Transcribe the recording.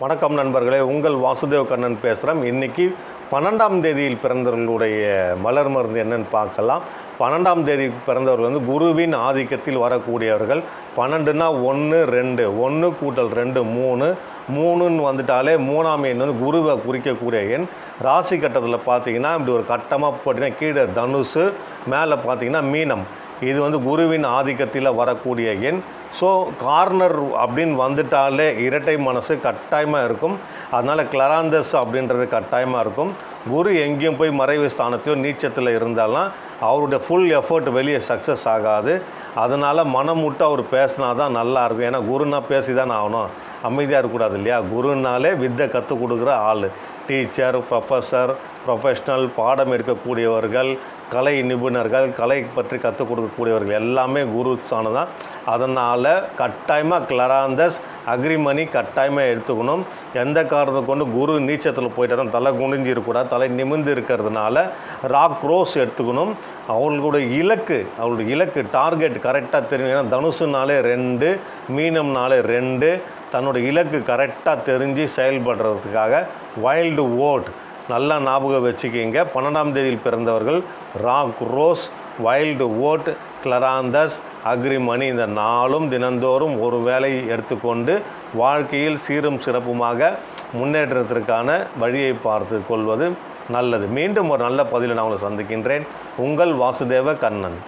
வணக்கம் நண்பர்களே உங்கள் வாசுதேவ் கண்ணன் பேசுகிறேன் இன்றைக்கி பன்னெண்டாம் தேதியில் பிறந்தவர்களுடைய மலர் மருந்து என்னன்னு பார்க்கலாம். பன்னெண்டாம் தேதி பிறந்தவர்கள் வந்து குருவின் ஆதிக்கத்தில் வரக்கூடியவர்கள். பன்னெண்டுனா ஒன்று ரெண்டு. ஒன்று கூட்டல் ரெண்டு மூணு. மூணுன்னு வந்துட்டாலே மூணாம் எண் வந்து குருவை குறிக்கக்கூடிய எண். ராசி கட்டத்தில் பார்த்தீங்கன்னா இப்படி ஒரு கட்டமாக போட்டிங்கன்னா கீழே தனுசு மேலே பார்த்தீங்கன்னா மீனம். இது வந்து குருவின் ஆதிக்கத்தில் வரக்கூடிய எண். ஸோ கார்னர் அப்படின்னு வந்துட்டாலே இரட்டை மனசு கட்டாயமாக இருக்கும். அதனால் கிளராந்தஸ் அப்படின்றது கட்டாயமாக இருக்கும். குரு எங்கேயும் போய் மறைவு ஸ்தானத்தையோ நீச்சத்தில் இருந்தாலும் அவருடைய ஃபுல் எஃபர்ட் வெளியே சக்ஸஸ் ஆகாது. அதனால் மனம் விட்டு அவர் பேசினா தான் நல்லா இருக்கும். ஏன்னா குருனா பேசி தான் ஆகணும். அமைதியாக இருக்கக்கூடாது இல்லையா? குருனாலே வித்தை கற்றுக் கொடுக்குற ஆள். டீச்சர் ப்ரொஃபஸர் ப்ரொஃபஷ்னல் பாடம் எடுக்கக்கூடியவர்கள் கலை நிபுணர்கள் கலை பற்றி கற்றுக் கொடுக்கக்கூடியவர்கள் எல்லாமே குரு ஸ்தானம் தான் அதனால் கட்டாயமாக கிளராந்தஸ் அக்ரிமணி கட்டாயமாக எடுத்துக்கணும். எந்த காரணத்தை கொண்டு குரு நீச்சத்தில் போயிட்டாலும் தலை குனிஞ்சு இருக்கக்கூடாது தலை நிமிர்ந்து இருக்கிறதுனால ராக் ரோஸ் எடுத்துக்கணும். அவர்களுடைய இலக்கு அவர்களுடைய இலக்கு டார்கெட் கரெக்டாக தெரியும் ஏன்னா தனுசுனாலே ரெண்டு மீனம்னாலே ரெண்டு தன்னோட இலக்கு கரெக்டாக தெரிஞ்சு செயல்படுறதுக்காக வைல்டு ஓட் நல்லா ஞாபகம் வச்சுக்கிங்க. பன்னெண்டாம் தேதியில் பிறந்தவர்கள் ராக் ரோஸ் வைல்டு ஓட் கிளராந்தஸ் அக்ரிமணி இந்த நாளும் தினந்தோறும் ஒரு வேலை எடுத்துக்கொண்டு வாழ்க்கையில் சீரும் சிறப்புமாக முன்னேற்றத்திற்கான வழியை பார்த்து கொள்வது நல்லது. மீண்டும் ஒரு நல்ல பதிலை நான் உங்களை சந்திக்கின்றேன். உங்கள் வாசுதேவ கண்ணன்.